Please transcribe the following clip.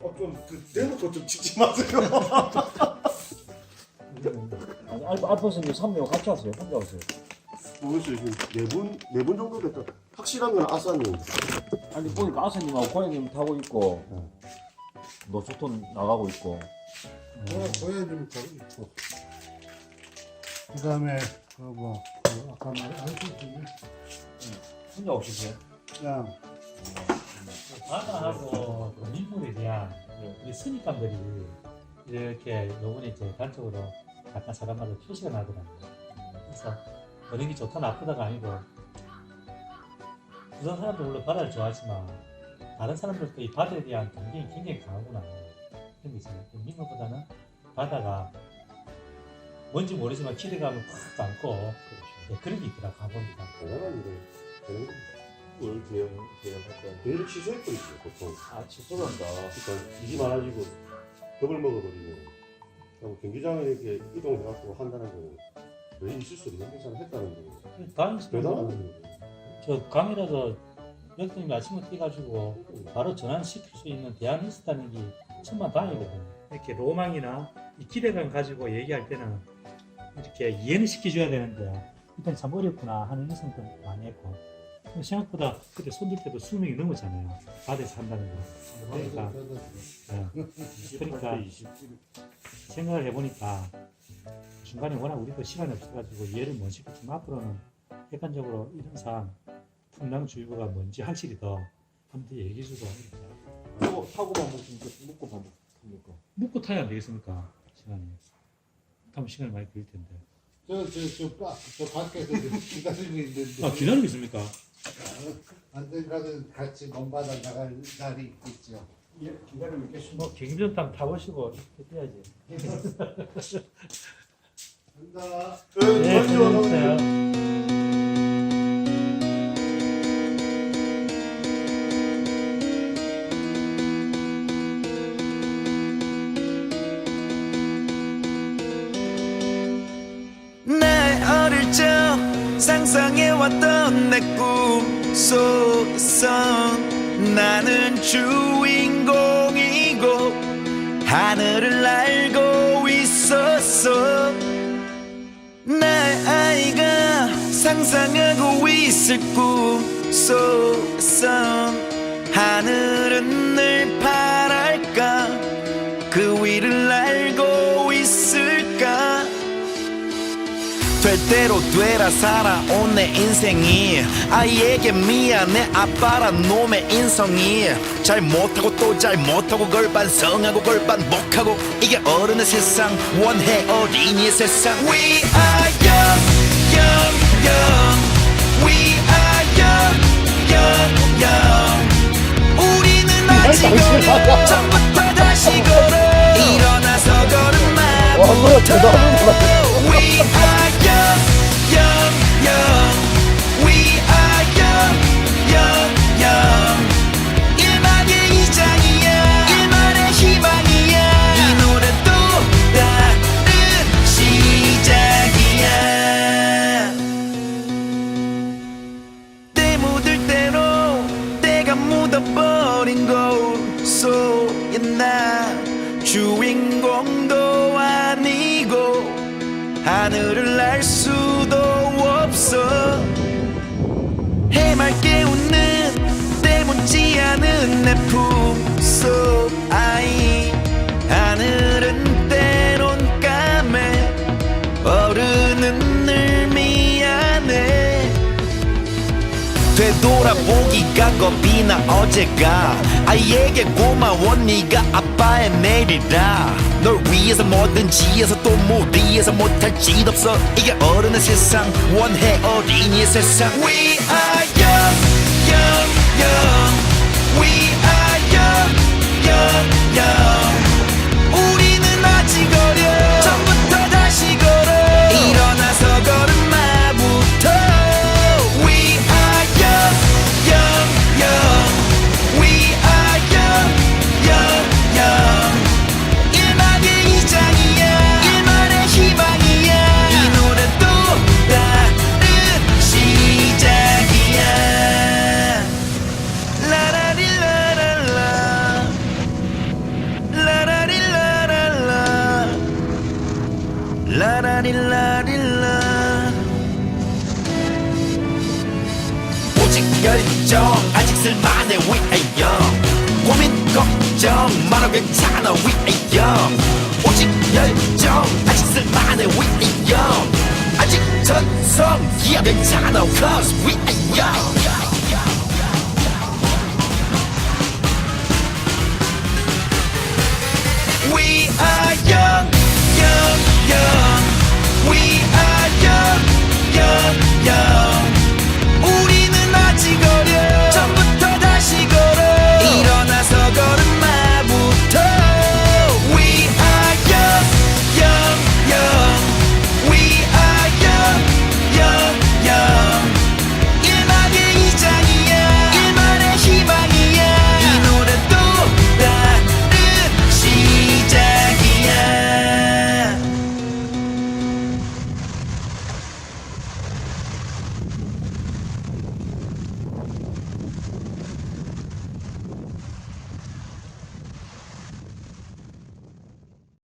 어좀그 대놓고 좀 찍지 마세요. 아니, 알파, 알파선님 3명 같이 하세요. 혼자 하세요. 모르겠어요 지금 네분네분 정도 됐다. 확실한 건 아싸님. 아니, 보니까 아사님하고 고양이님 타고 있고, 노수톤 나가고 있고. 어, 고양이 좀 타고 있고. 그 다음에, 그 뭐, 그 아까 말했었지. 혼자 오시세요? 그냥, 바다하고 그 민물에 대한 우리 스니감들이 이렇게 요번에 이제 단적으로 약간 사람마다 표시가 나더라고요. 그래서 어느 게 좋다 나쁘다가 아니고 부산 사람들 물론 바다를 좋아하지만 다른 사람들도 이 바다에 대한 경쟁이 굉장히 강하구나 그런 게 있어요. 그 민물보다는 바다가 뭔지 모르지만 기대감을 확 안고 네, 그런 게 있더라고 가보니까. 대단한 일을 되는 걸 대응 대응할 때 대를 취소해버리죠 보통. 아, 취소한다. 그러니까 일이 많아지고 겁을 먹어버리고 그리고 경기장에 이렇게 이동해갖고 한다는 거는 왜 있을 수 없는 계산을 했다는. 다행히 대단한 거예요. 저 강이라도 역동이 아침에 뛰가지고 바로 전환시킬 수 있는 대안이 있었다는 게 천만 다행이거든요. 이렇게 로망이나 이 기대감 가지고 얘기할 때는 이렇게 이해는 시켜줘야 되는데 일단 참 어렵구나 하는 인상도 많이 했고 생각보다 그때 손들 때도 수명이 넘었잖아요. 바다에서 한다는 거. 그러니까 예. 그러니까 생각을 해보니까 중간에 워낙 우리도 시간이 없어가지고 이해를 못 시켰지만 앞으로는 객관적으로 이런 사안 풍랑주의보가 뭔지 확실히 더 한번 더 얘기해주고 타고, 먹으면 먹고 밥 먹습니까? 묵고 타야 안 되겠습니까? 시간이. 타면 시간이 많이 걸릴 텐데. 저, 저, 저, 빠- 저 밖에서 기다리고 있는데. 아, 기다리고 있습니까? 언젠가는 같이 먼바다 나갈 날이 있겠죠. 예, 기다리고 있겠습니다. 뭐, 경비전탕 타보시고 뛰어야지. 간다. 네, 네, 전혀 수고하셨어요. 내 꿈 속에서 나는 주인공이고 하늘을 날고 있었어. 내 아이가 상상하고 있을 꿈 속에서 하늘은 될 대로 되라 살아온 내 인생이. 아이에게 미안해 아빠란 놈의 인성이. 잘 못하고 또 잘 못하고 걸 반성하고 걸 반복하고. 이게 어른의 세상 원해 어린이의 세상. We are young young young. We are young young young. 우리는 아직 어려 전부터 다시 걸어 일어나서 걸음마부터 We are 주인공도 아니고 하늘을 날 수도 없어. 해맑게 웃는 때묻지 않은 내 품 속 아이. 하늘은 때론 까매. 어른은 늘 미안해. 되돌아보기가 겁이 나 어제가. 아이에게 고마워 네가 아 빠의 내일이라 널 위해서 뭐든지 해서 또 무리해서 못할 짓 없어. 이게 어른의 세상 원해 어린이의 세상. We are young young young. We 열정 아직 쓸만해 We are young 고민 걱정 말아 괜찮아 We are young 오직 열정 아직 쓸만해 We are young 아직 전성 기아 괜찮아 Cause we are young We are